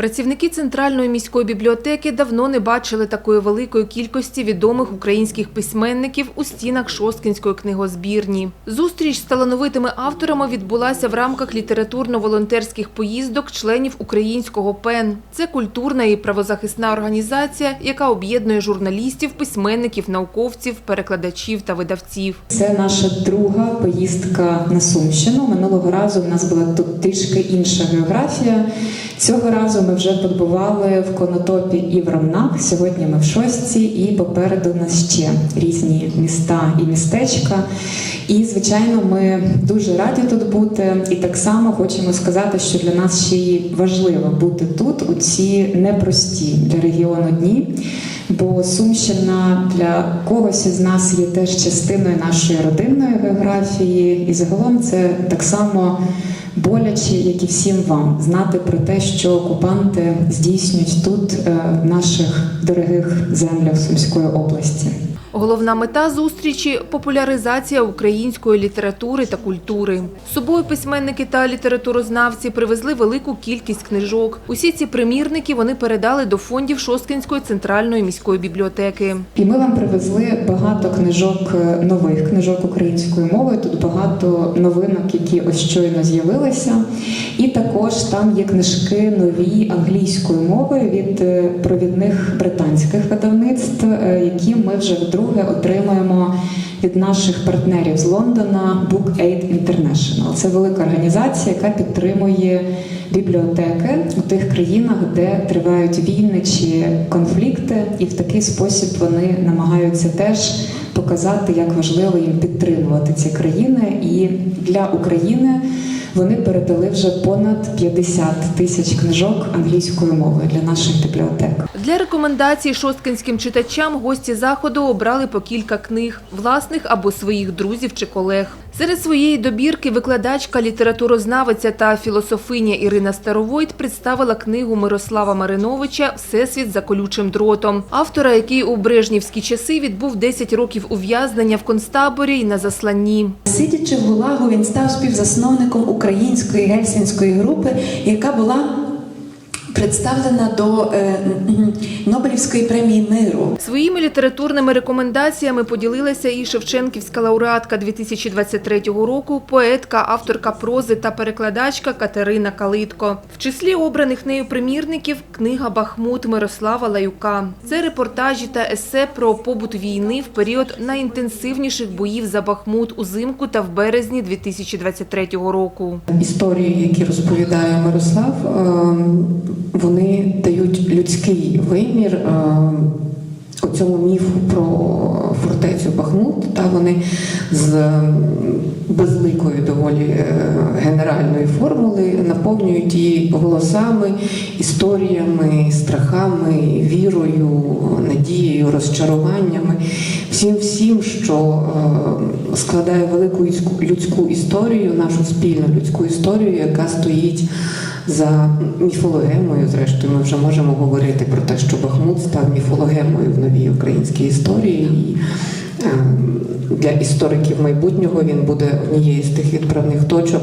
Працівники центральної міської бібліотеки давно не бачили такої великої кількості відомих українських письменників у стінах Шосткінської книгозбірні. Зустріч з талановитими авторами відбулася в рамках літературно-волонтерських поїздок членів українського ПЕН. Це культурна і правозахисна організація, яка об'єднує журналістів, письменників, науковців, перекладачів та видавців. Це наша друга поїздка на Сумщину. Минулого разу в нас була тут трішки інша географія. Цього разу ми вже побували в Конотопі і в Ромнах. Сьогодні ми в Шостці, і попереду нас ще різні міста і містечка. І, звичайно, ми дуже раді тут бути. І так само хочемо сказати, що для нас ще й важливо бути тут у ці непрості для регіону дні. Бо Сумщина для когось із нас є теж частиною нашої родинної географії, і загалом це так само боляче, як і всім вам, знати про те, що окупанти здійснюють тут, е, в наших дорогих землях Сумської області. Головна мета зустрічі популяризація української літератури та культури. З собою письменники та літературознавці привезли велику кількість книжок. Усі ці примірники вони передали до фондів Шосткінської центральної міської бібліотеки. І ми вам привезли багато книжок е, нових книжок українською мовою. Тут багато новинок, які ось щойно з'явилися. І також там є книжки нові англійською мовою від е, провідних британських видавництв, е, які ми вже вдруге отримуємо від наших партнерів з Лондона Book Aid International. Це велика організація, яка підтримує бібліотеки у тих країнах, де тривають війни чи конфлікти, і в такий спосіб вони намагаються теж показати, як важливо їм підтримувати ці країни. І для України вони передали вже понад 50 тисяч книжок англійською мовою для наших бібліотек. Для рекомендацій шосткинським читачам гості заходу обрали по кілька книг власних або своїх друзів чи колег. Серед своєї добірки викладачка, літературознавиця та філософиня Ірина Старовойт представила книгу Мирослава Мариновича Всесвіт за колючим дротом, автора, який у брежнівські часи відбув 10 років ув'язнення в концтаборі і на засланні. Сидячи в Гулагу, він став співзасновником української гельсінської групи, яка була представлена до е, Нобелівської премії миру. Своїми літературними рекомендаціями поділилася і Шевченківська лауреатка 2023 року, поетка, авторка прози та перекладачка Катерина Калитко. В числі обраних нею примірників книга Бахмут Мирослава Лаюка. Це репортажі та есе про побут війни в період найінтенсивніших боїв за Бахмут узимку та в березні 2023 року. Історії, які розповідає Мирослав, е, вони дають людський вимір е, у цьому міфу про фортецю Бахмут. Та вони з безликої доволі е, генеральної формули наповнюють її голосами, історіями, страхами, вірою, надією, розчаруваннями, всім всім, що е, складає велику людську історію, нашу спільну людську історію, яка стоїть за міфологемою. Зрештою, ми вже можемо говорити про те, що Бахмут став міфологемою в новій українській історії. І е, для істориків майбутнього він буде однією з тих відправних точок,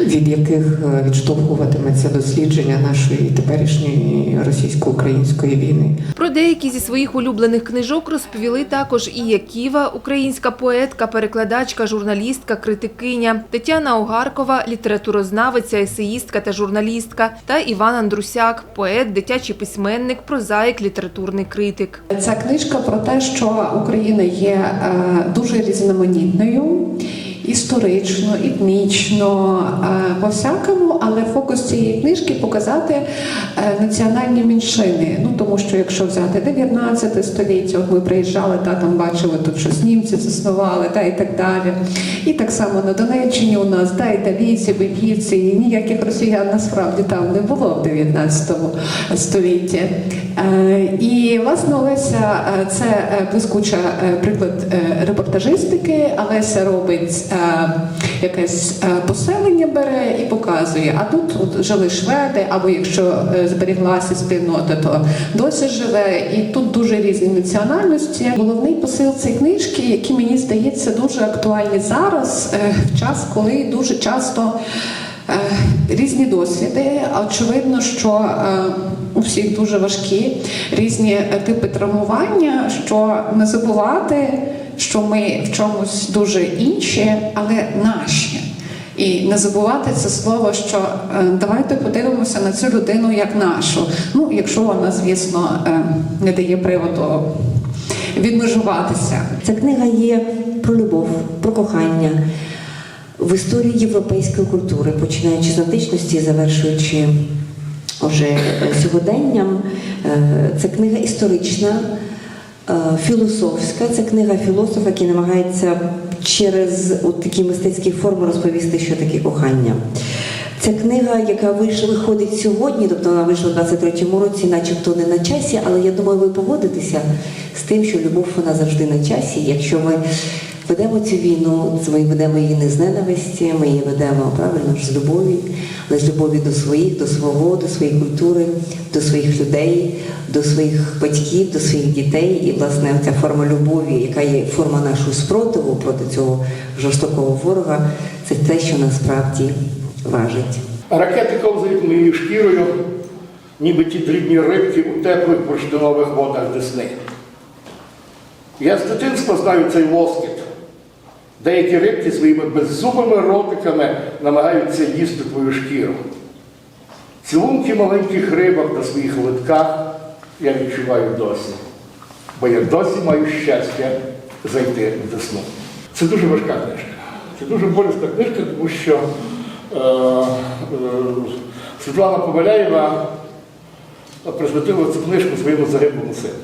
від яких е, відштовхуватиметься дослідження нашої теперішньої російсько-української війни. Про деякі зі своїх улюблених книжок розповіли також і Яківа, українська поетка, перекладачка, журналістка, критикиня, Тетяна Огаркова, літературознавиця, есеїстка та журналістка, та Іван Андрусяк, поет, дитячий письменник, прозаїк, літературний критик. Ця книжка про те, що Україна є е, дуже різноманітною. Історично, етнічно, е, по всякому, але фокус цієї книжки показати е, національні меншини. Ну тому що якщо взяти 19 століття, от ми приїжджали та там бачили тут, щось німці заснували, та і так далі. І так само на Донеччині у нас та італійці, бельгійці, і ніяких росіян насправді там не було в 19 столітті. Е, І власне Олеся це блискуча приклад репортажистики. Олеся робить якесь е, поселення бере і показує. А тут от жили шведи, або якщо е, зберіглася спільнота, то досі живе. І тут дуже різні національності. Головний посил цієї книжки, який мені здається дуже актуальний зараз, е, в час, коли дуже часто Е, Різні досвіди. Очевидно, що е, у всіх дуже важкі різні е, типи травмування, що не забувати, що ми в чомусь дуже інші, але наші. І не забувати це слово, що е, давайте подивимося на цю людину як нашу. Ну, якщо вона, звісно, е, не дає приводу відмежуватися. Ця книга є про любов, про кохання в історії європейської культури, починаючи з античності завершуючи уже сьогоденням. Це книга історична, філософська. Це книга філософа, який намагається через от такі мистецькі форми розповісти, що таке кохання. Це книга, яка вийшла, виходить сьогодні, тобто вона вийшла у 23-му році, начебто не на часі, але я думаю, ви погодитеся з тим, що любов вона завжди на часі. Якщо ми ведемо цю війну, ми ведемо її не з ненависті, ми її ведемо правильно ж з любові, але з любові до своїх, до свого, до своєї культури, до своїх людей, до своїх батьків, до своїх дітей. І власне ця форма любові, яка є форма нашого спротиву проти цього жорстокого ворога, це те, що насправді важить. Ракети ковзають моєю шкірою, ніби ті дрібні рибки у теплих бурштинових водах Десни. Я з дитинства знаю цей лоскіт. Деякі рибки своїми беззубими ротиками намагаються їсти твою шкіру. Цілунки маленьких рибок на своїх литках я відчуваю досі, бо я досі маю щастя зайти в Десну. Це дуже важка книжка. Це дуже болісна книжка, тому що е, е, Світлана Поваляєва присвятила цю книжку своєму загиблому сину.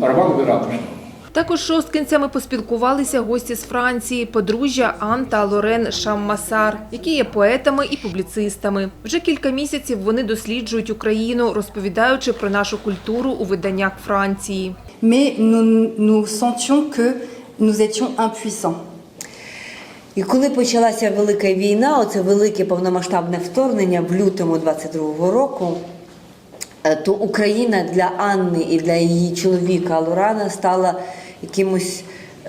Роману Ратушному. Також шосткинцями поспілкувалися гості з Франції, подружжя Ан та Лорен Шаммасар, які є поетами і публіцистами. Вже кілька місяців вони досліджують Україну, розповідаючи про нашу культуру у виданнях Франції. mais nous, nous sentions que nous. І коли почалася велика війна, оце велике повномасштабне вторгнення в лютому 22-го року, е, то Україна для Анни і для її чоловіка Лорана стала якимось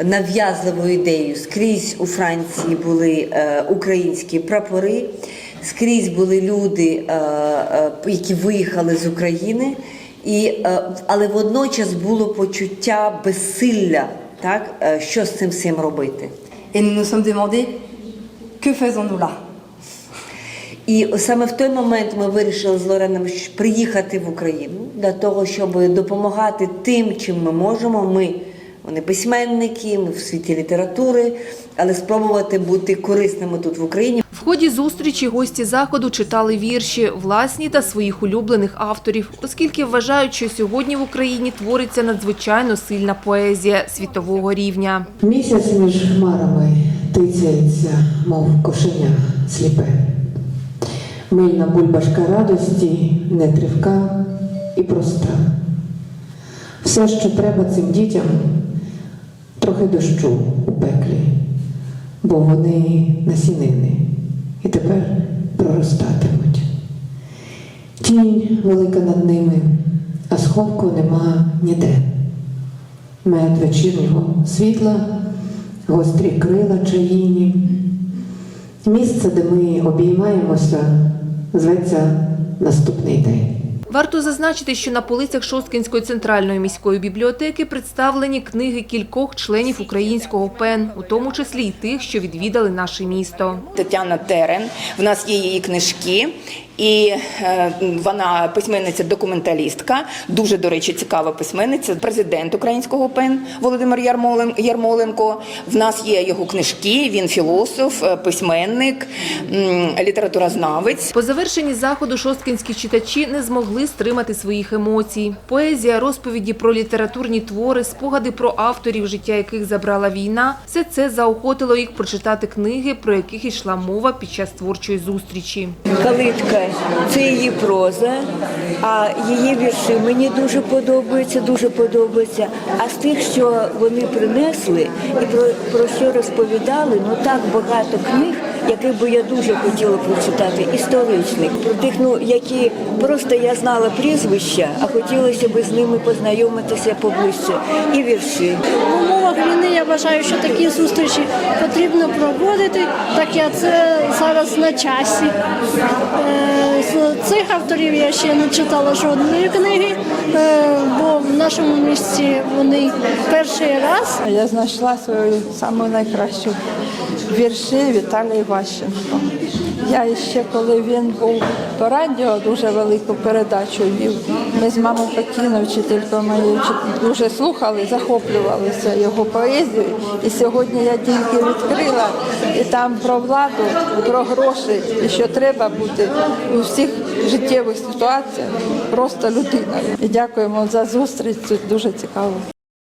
нав'язливою ідеєю. Скрізь у Франції були е, українські прапори, скрізь були люди, е, е, які виїхали з України, і, але водночас було почуття безсилля, так, що з цим всім робити. Et nous nous sommes demandé que faisons-nous là І саме в той момент ми вирішили з Лореном приїхати в Україну для того, щоб допомагати тим, чим ми можемо. Ми вони письменники, ми в світі літератури, але спробувати бути корисними тут в Україні. В ході зустрічі гості заходу читали вірші власні та своїх улюблених авторів, оскільки вважають, що сьогодні в Україні твориться надзвичайно сильна поезія світового рівня. Місяць між хмарами тицяється, мов кошеня сліпе. Мильна бульбашка радості, нетривка і проста. Все, що треба цим дітям, трохи дощу у пеклі, бо вони насінини і тепер проростатимуть. Тінь велика над ними, а сховку нема ніде мед вечірнього світла, гострі крила чаїні. Місце, де ми обіймаємося, зветься наступний день. Варто зазначити, що на полицях Шосткинської центральної міської бібліотеки представлені книги кількох членів українського ПЕН, у тому числі й тих, що відвідали наше місто. Тетяна Терен. В нас є її книжки, і е, вона письменниця-документалістка, дуже, до речі, цікава письменниця, президент українського ПЕН Володимир Ярмолен- Ярмоленко. В нас є його книжки, він філософ, е, письменник, м, літературознавець. По завершенні заходу шосткинські читачі не змогли стримати своїх емоцій. Поезія, розповіді про літературні твори, спогади про авторів, життя яких забрала війна – все це заохотило їх прочитати книги, про яких йшла мова під час творчої зустрічі. Калитка це її проза, а її вірші мені дуже подобаються, дуже подобаються. А з тих, що вони принесли і про, про що розповідали, ну так багато книг який би я дуже хотіла прочитати, історичний. Про тих, ну які просто я знала прізвища, а хотілося б з ними познайомитися поближче. І вірші. В умовах війни я вважаю, що такі зустрічі потрібно проводити, так як це зараз на часі. Е, З цих авторів я ще не читала жодної книги, е, бо в нашому місті вони перший раз. Я знайшла свою найкращу вірші Віталія Іващенко. Я ще коли він був по радіо, дуже велику передачу вів. Ми з мамою Пекіною, вчителькою моєю, дуже слухали, захоплювалися його поезією. І сьогодні я тільки відкрила і там про владу, про гроші, і що треба бути у всіх життєвих ситуаціях просто людиною. І дякуємо за зустріч. Це дуже цікаво.